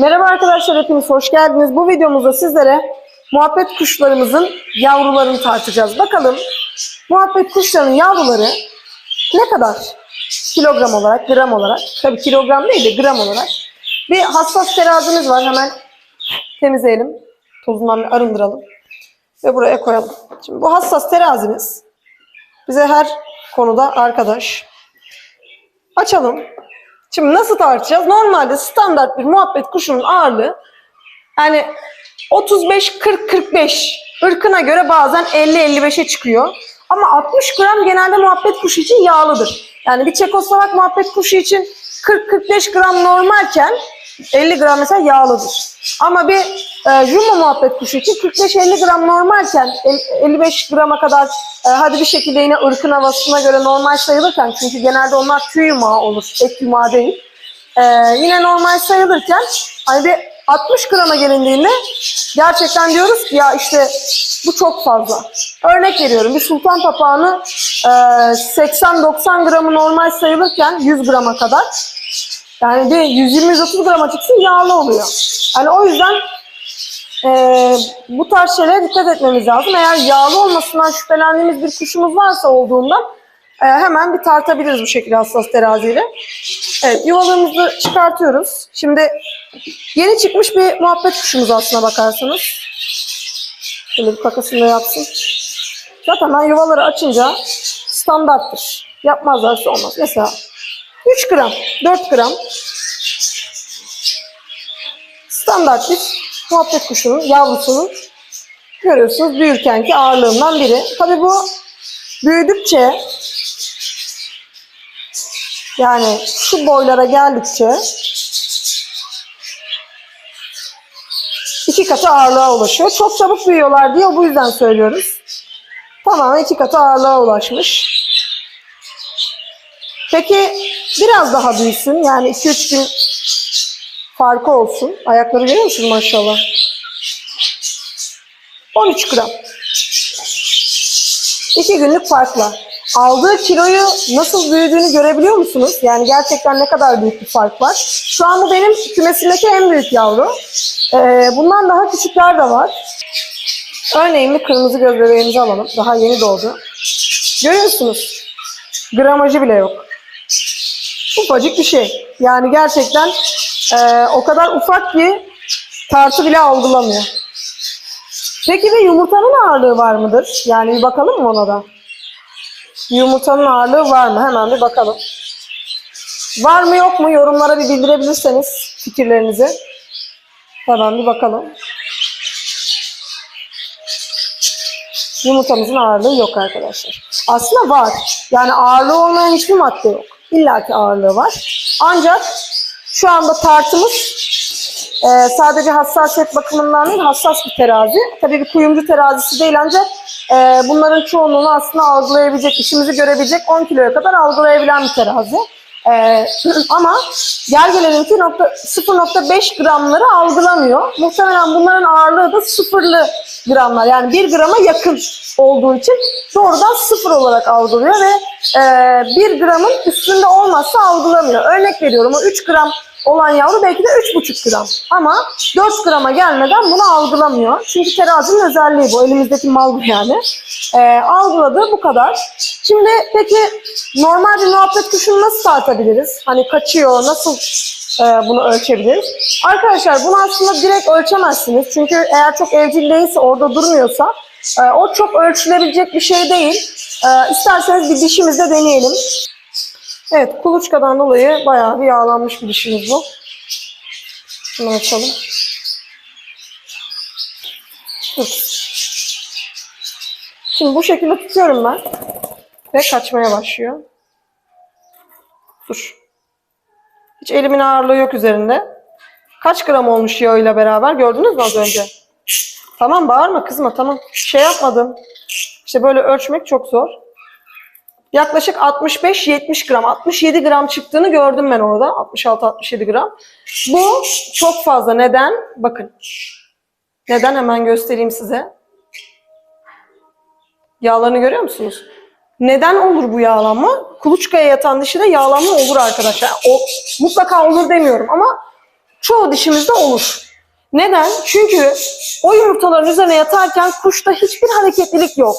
Merhaba arkadaşlar hepiniz hoş geldiniz. Bu videomuzda sizlere muhabbet kuşlarımızın yavrularını tartacağız. Bakalım muhabbet kuşlarının yavruları ne kadar kilogram olarak, gram olarak, tabii kilogram değil de gram olarak. Bir hassas terazimiz var hemen temizleyelim. Tozundan bir arındıralım. Ve buraya koyalım. Şimdi bu hassas terazimiz bize her konuda arkadaş. Açalım. Şimdi nasıl tartacağız? Normalde standart bir muhabbet kuşunun ağırlığı yani 35-40-45 ırkına göre bazen 50-55'e çıkıyor. Ama 60 gram genelde muhabbet kuşu için yağlıdır. Yani bir Çekoslovak muhabbet kuşu için 40-45 gram normalken 50 gram mesela yağlıdır. Ama bir e, Jumbo muhabbet kuşu için 45-50 gram normalken el- 55 grama kadar e, hadi bir şekilde yine ırkın havasına göre normal sayılırken çünkü genelde onlar tüy yumağı olur, et yumağı değil. E, yine normal sayılırken hani bir 60 grama gelindiğinde gerçekten diyoruz ki ya işte bu çok fazla. Örnek veriyorum bir sultan papağanı e, 80-90 gramı normal sayılırken 100 grama kadar yani bir 120-130 grama çıksın yağlı oluyor. Hani o yüzden eee, bu tarz şeylere dikkat etmemiz lazım. Eğer yağlı olmasından şüphelendiğimiz bir kuşumuz varsa olduğundan eee, hemen bir tartabiliriz bu şekilde hassas teraziyle. Evet yuvalarımızı çıkartıyoruz. Şimdi yeni çıkmış bir muhabbet kuşumuz aslına bakarsanız. Şöyle bir kakasını yapsın. Zaten ben yuvaları açınca standarttır. Yapmazlarsa olmaz. Mesela 3 gram, 4 gram standart bir muhabbet kuşunun yavrusunun görüyorsunuz büyürkenki ağırlığından biri. Tabi bu büyüdükçe yani şu boylara geldikçe iki katı ağırlığa ulaşıyor. Çok çabuk büyüyorlar diye bu yüzden söylüyoruz. Tamamen iki katı ağırlığa ulaşmış. Peki biraz daha büyüsün yani 2-3 gün farkı olsun. Ayakları görüyor musun maşallah? 13 gram. 2 günlük farkla. Aldığı kiloyu nasıl büyüdüğünü görebiliyor musunuz? Yani gerçekten ne kadar büyük bir fark var. Şu an bu benim kümesimdeki en büyük yavru. Ee, bundan daha küçükler de var. Örneğin bir kırmızı göz bebeğimizi alalım. Daha yeni doğdu. Görüyorsunuz. Gramajı bile yok. Ufacık bir şey. Yani gerçekten e, o kadar ufak ki tartı bile algılamıyor. Peki bir yumurtanın ağırlığı var mıdır? Yani bir bakalım mı ona da? Yumurtanın ağırlığı var mı? Hemen bir bakalım. Var mı yok mu? Yorumlara bir bildirebilirseniz fikirlerinizi. Hemen bir bakalım. Yumurtamızın ağırlığı yok arkadaşlar. Aslında var. Yani ağırlığı olmayan hiçbir madde yok. İlla ki ağırlığı var. Ancak şu anda tartımız e, sadece hassasiyet bakımından değil, hassas bir terazi. Tabii bir kuyumcu terazisi değil ancak e, bunların çoğunluğunu aslında algılayabilecek, işimizi görebilecek 10 kiloya kadar algılayabilen bir terazi. E, ama gel gelelim ki nokta- 0.5 gramları algılamıyor. Muhtemelen bunların ağırlığı da sıfırlı gramlar. Yani 1 grama yakın olduğu için doğrudan sıfır olarak algılıyor ve e, 1 gramın üstünde olmazsa algılamıyor. Örnek veriyorum o 3 gram olan yavru belki de 3,5 gram. Ama 4 grama gelmeden bunu algılamıyor. Çünkü terazinin özelliği bu. Elimizdeki mal bu yani. E, algıladığı bu kadar. Şimdi peki normal bir muhabbet kuşunu nasıl tartabiliriz? Hani kaçıyor, nasıl e, bunu ölçebiliriz? Arkadaşlar bunu aslında direkt ölçemezsiniz. Çünkü eğer çok evcil değilse, orada durmuyorsa e, o çok ölçülebilecek bir şey değil. E, isterseniz bir dişimizle deneyelim. Evet, kuluçkadan dolayı bayağı bir yağlanmış bir dişimiz bu. Şunu açalım. Dur. Şimdi bu şekilde tutuyorum ben. Ve kaçmaya başlıyor. Dur. Hiç elimin ağırlığı yok üzerinde. Kaç gram olmuş yağıyla beraber gördünüz mü az önce? Tamam bağırma kızma tamam. Şey yapmadım. İşte böyle ölçmek çok zor. Yaklaşık 65-70 gram, 67 gram çıktığını gördüm ben orada. 66-67 gram. Bu çok fazla. Neden? Bakın. Neden hemen göstereyim size. Yağlarını görüyor musunuz? Neden olur bu yağlanma? Kuluçkaya yatan dişide yağlanma olur arkadaşlar. O mutlaka olur demiyorum ama çoğu dişimizde olur. Neden? Çünkü o yumurtaların üzerine yatarken kuşta hiçbir hareketlilik yok.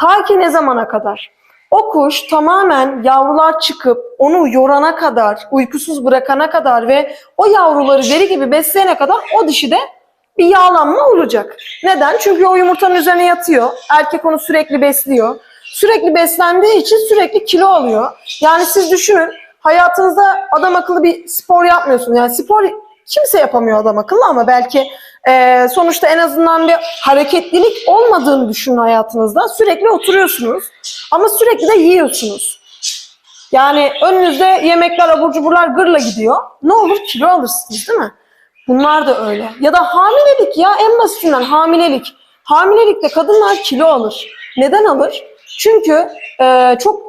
Ta ki ne zamana kadar? O kuş tamamen yavrular çıkıp onu yorana kadar, uykusuz bırakana kadar ve o yavruları deli gibi besleyene kadar o dişi de bir yağlanma olacak. Neden? Çünkü o yumurtanın üzerine yatıyor. Erkek onu sürekli besliyor. Sürekli beslendiği için sürekli kilo alıyor. Yani siz düşünün hayatınızda adam akıllı bir spor yapmıyorsunuz. Yani spor kimse yapamıyor adam akıllı ama belki e, sonuçta en azından bir hareketlilik olmadığını düşünün hayatınızda. Sürekli oturuyorsunuz ama sürekli de yiyorsunuz. Yani önünüzde yemekler, abur cuburlar gırla gidiyor. Ne olur kilo alırsınız değil mi? Bunlar da öyle. Ya da hamilelik ya en basitinden hamilelik. Hamilelikte kadınlar kilo alır. Neden alır? Çünkü e, çok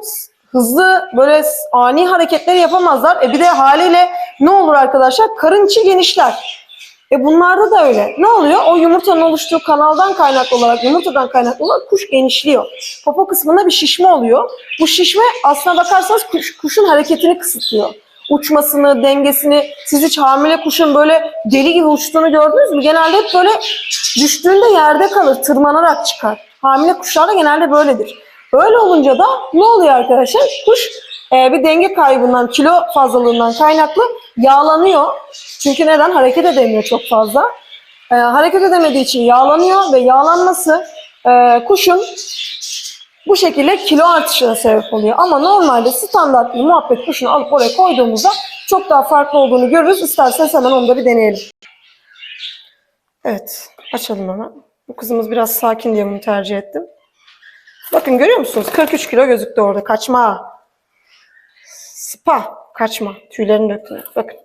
hızlı böyle ani hareketleri yapamazlar. E bir de haliyle ne olur arkadaşlar? Karın içi genişler. E bunlarda da öyle. Ne oluyor? O yumurtanın oluştuğu kanaldan kaynaklı olarak, yumurtadan kaynaklı olarak kuş genişliyor. Popo kısmında bir şişme oluyor. Bu şişme aslına bakarsanız kuş, kuşun hareketini kısıtlıyor. Uçmasını, dengesini, siz hiç hamile kuşun böyle deli gibi uçtuğunu gördünüz mü? Genelde hep böyle düştüğünde yerde kalır, tırmanarak çıkar. Hamile kuşlar da genelde böyledir. Öyle olunca da ne oluyor arkadaşlar? Kuş e, bir denge kaybından, kilo fazlalığından kaynaklı yağlanıyor. Çünkü neden? Hareket edemiyor çok fazla. E, hareket edemediği için yağlanıyor ve yağlanması e, kuşun bu şekilde kilo artışına sebep oluyor. Ama normalde standart bir muhabbet kuşunu alıp oraya koyduğumuzda çok daha farklı olduğunu görürüz. İsterseniz hemen onu da bir deneyelim. Evet, açalım hemen. Bu kızımız biraz sakin diye bunu tercih ettim. Bakın görüyor musunuz? 43 kilo gözüktü orada. Kaçma. Spa. Kaçma. Tüylerini döktü. Bakın.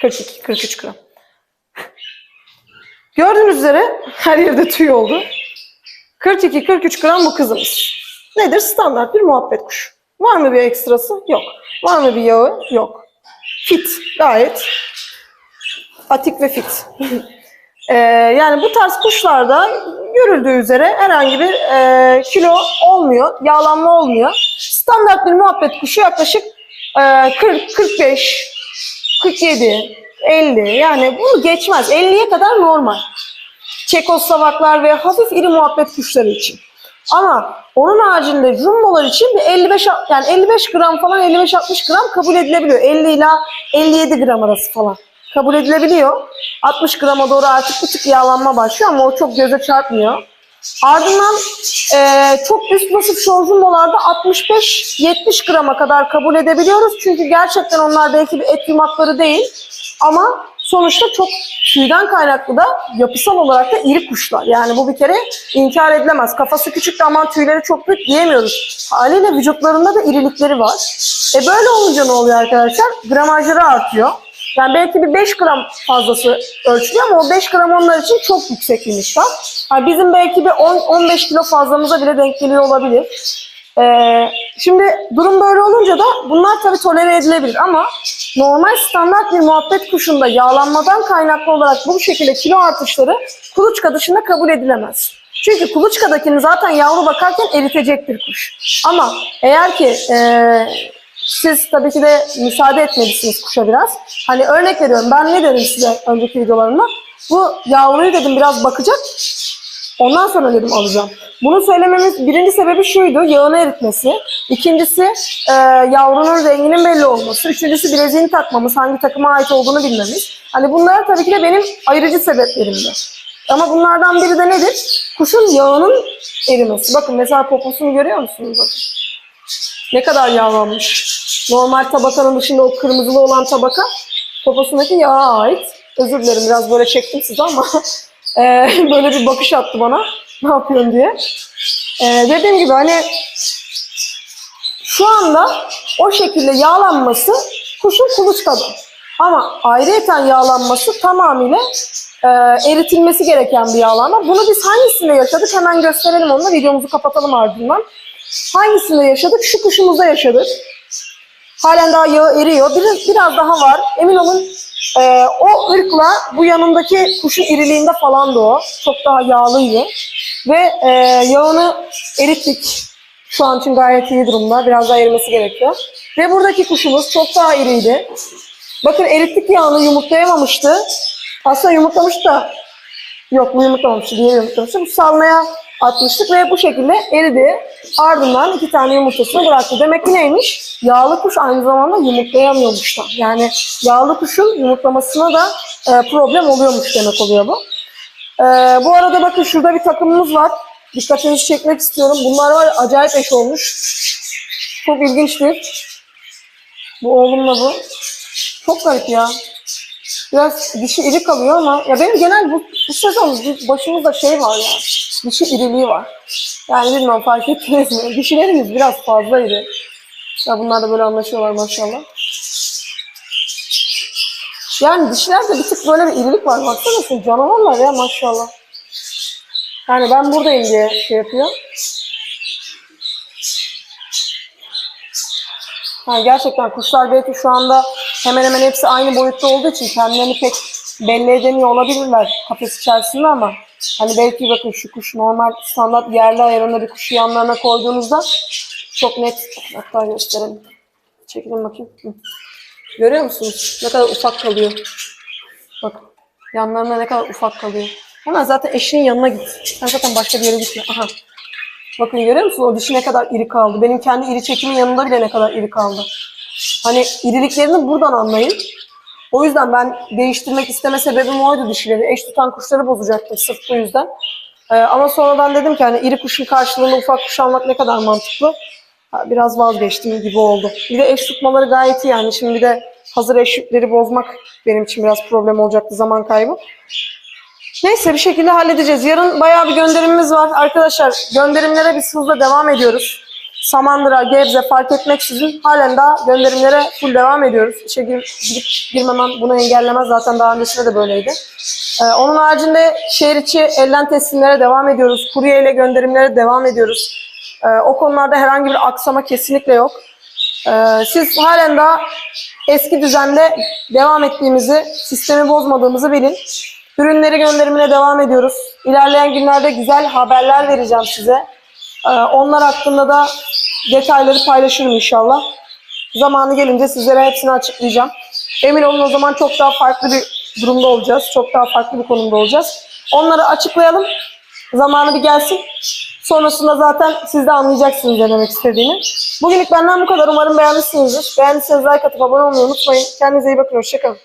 42, 43 gram. Gördüğünüz üzere her yerde tüy oldu. 42-43 gram bu kızımız. Nedir? Standart bir muhabbet kuşu. Var mı bir ekstrası? Yok. Var mı bir yağı? Yok. Fit. Gayet atik ve fit. Ee, yani bu tarz kuşlarda görüldüğü üzere herhangi bir e, kilo olmuyor, yağlanma olmuyor. Standart bir muhabbet kuşu yaklaşık e, 40, 45, 47, 50 yani bunu geçmez. 50'ye kadar normal. Çekoslovaklar ve hafif iri muhabbet kuşları için. Ama onun haricinde jumbolar için bir 55 yani 55 gram falan 55-60 gram kabul edilebiliyor. 50 ile 57 gram arası falan kabul edilebiliyor. 60 grama doğru artık bir tık yağlanma başlıyor ama o çok göze çarpmıyor. Ardından e, çok üst vasıf şorjumbolarda 65-70 grama kadar kabul edebiliyoruz. Çünkü gerçekten onlar belki bir et yumakları değil ama sonuçta çok tüyden kaynaklı da yapısal olarak da iri kuşlar. Yani bu bir kere inkar edilemez. Kafası küçük de aman tüyleri çok büyük diyemiyoruz. Haliyle vücutlarında da irilikleri var. E böyle olunca ne oluyor arkadaşlar? Gramajları artıyor. Yani belki bir 5 gram fazlası ölçülüyor ama o 5 gram onlar için çok yüksek bir miktar. Yani bizim belki bir 10-15 kilo fazlamıza bile denk geliyor olabilir. Ee, şimdi durum böyle olunca da bunlar tabii tolere edilebilir ama normal standart bir muhabbet kuşunda yağlanmadan kaynaklı olarak bu şekilde kilo artışları kuluçka dışında kabul edilemez. Çünkü kuluçkadakini zaten yavru bakarken eritecektir kuş. Ama eğer ki e, siz tabii ki de müsaade etmelisiniz kuşa biraz. Hani örnek veriyorum ben ne dedim size önceki videolarımda? Bu yavruyu dedim biraz bakacak. Ondan sonra dedim alacağım. Bunu söylememiz birinci sebebi şuydu. Yağını eritmesi. İkincisi e, yavrunun renginin belli olması. Üçüncüsü bileziğini takmamız. Hangi takıma ait olduğunu bilmemiz. Hani bunlar tabii ki de benim ayırıcı sebeplerimdi. Ama bunlardan biri de nedir? Kuşun yağının erimesi. Bakın mesela poposunu görüyor musunuz? Bakın. Ne kadar yağlanmış. Normal tabakanın dışında o kırmızılı olan tabaka poposundaki yağa ait. Özür dilerim biraz böyle çektim size ama e, böyle bir bakış attı bana. Ne yapıyorsun diye. E, dediğim gibi hani şu anda o şekilde yağlanması kuşun kuluçkada. Ama ayrıyeten yağlanması tamamıyla e, eritilmesi gereken bir yağlanma. Bunu biz hangisinde yaşadık? Hemen gösterelim onu da videomuzu kapatalım ardından. Hangisinde yaşadık? Şu kuşumuzda yaşadık. Halen daha yağı eriyor. Biraz, biraz daha var. Emin olun e, o ırkla bu yanındaki kuşun iriliğinde falan da o. Çok daha yağlıydı. Ve e, yağını erittik. Şu an için gayet iyi durumda. Biraz daha erimesi gerekiyor. Ve buradaki kuşumuz çok daha iriydi. Bakın erittik yağını yumurtlayamamıştı. Aslında yumurtlamış da yok bu yumurtlamamıştı. Diğeri yumurtlamıştı. Salmaya atmıştık ve bu şekilde eridi. Ardından iki tane yumurtasını bıraktı. Demek ki neymiş? Yağlı kuş aynı zamanda yumurtlayamıyormuş da. Yani yağlı kuşun yumurtlamasına da e, problem oluyormuş demek oluyor bu. E, bu arada bakın şurada bir takımımız var. Dikkatinizi çekmek istiyorum. Bunlar var acayip eş olmuş. Çok ilginçtir. Bu oğlumla bu. Çok garip ya. Biraz dişi iri kalıyor ama ya benim genel bu, bu sezon bir başımızda şey var ya. Dişi iriliği var. Yani bilmem fark ettiniz mi? Dişilerimiz biraz fazla iri. Ya bunlar da böyle anlaşıyorlar maşallah. Yani dişilerde bir tık böyle bir irilik var. Baksana şu canavarlar ya maşallah. Yani ben buradayım diye şey yapıyor. Ha, gerçekten kuşlar belki şu anda hemen hemen hepsi aynı boyutta olduğu için kendilerini pek belli edemiyor olabilirler kafes içerisinde ama hani belki bakın şu kuş normal standart yerli ayarında bir kuşu yanlarına koyduğunuzda çok net hatta gösterelim. Çekelim bakayım. Görüyor musunuz? Ne kadar ufak kalıyor. Bak yanlarına ne kadar ufak kalıyor. Hemen zaten eşinin yanına git. Sen zaten başka bir yere gitme. Aha. Bakın görüyor musun o dişi ne kadar iri kaldı. Benim kendi iri çekimin yanında bile ne kadar iri kaldı. Hani iriliklerini buradan anlayın. O yüzden ben değiştirmek isteme sebebim oydu dişileri. Eş tutan kuşları bozacaktım sırf bu yüzden. Ee, ama sonradan dedim ki hani iri kuşun karşılığında ufak kuş almak ne kadar mantıklı. Biraz vazgeçtim gibi oldu. Bir de eş tutmaları gayet iyi yani. Şimdi bir de hazır eşlikleri bozmak benim için biraz problem olacaktı zaman kaybı. Neyse bir şekilde halledeceğiz. Yarın bayağı bir gönderimimiz var. Arkadaşlar gönderimlere biz hızla devam ediyoruz. Samandıra, Gebze fark etmeksizin halen daha gönderimlere full devam ediyoruz. İşe gir, girip girmemem bunu engellemez. Zaten daha öncesinde de böyleydi. Ee, onun haricinde şehir içi elden teslimlere devam ediyoruz. Kurye ile gönderimlere devam ediyoruz. Ee, o konularda herhangi bir aksama kesinlikle yok. Ee, siz halen daha eski düzende devam ettiğimizi, sistemi bozmadığımızı bilin. Ürünleri gönderimine devam ediyoruz. İlerleyen günlerde güzel haberler vereceğim size. Ee, onlar hakkında da detayları paylaşırım inşallah. Zamanı gelince sizlere hepsini açıklayacağım. Emin olun o zaman çok daha farklı bir durumda olacağız. Çok daha farklı bir konumda olacağız. Onları açıklayalım. Zamanı bir gelsin. Sonrasında zaten siz de anlayacaksınız ne demek istediğini. Bugünlük benden bu kadar. Umarım beğenmişsinizdir. Beğendiyseniz like atıp abone olmayı unutmayın. Kendinize iyi bakın. Hoşçakalın.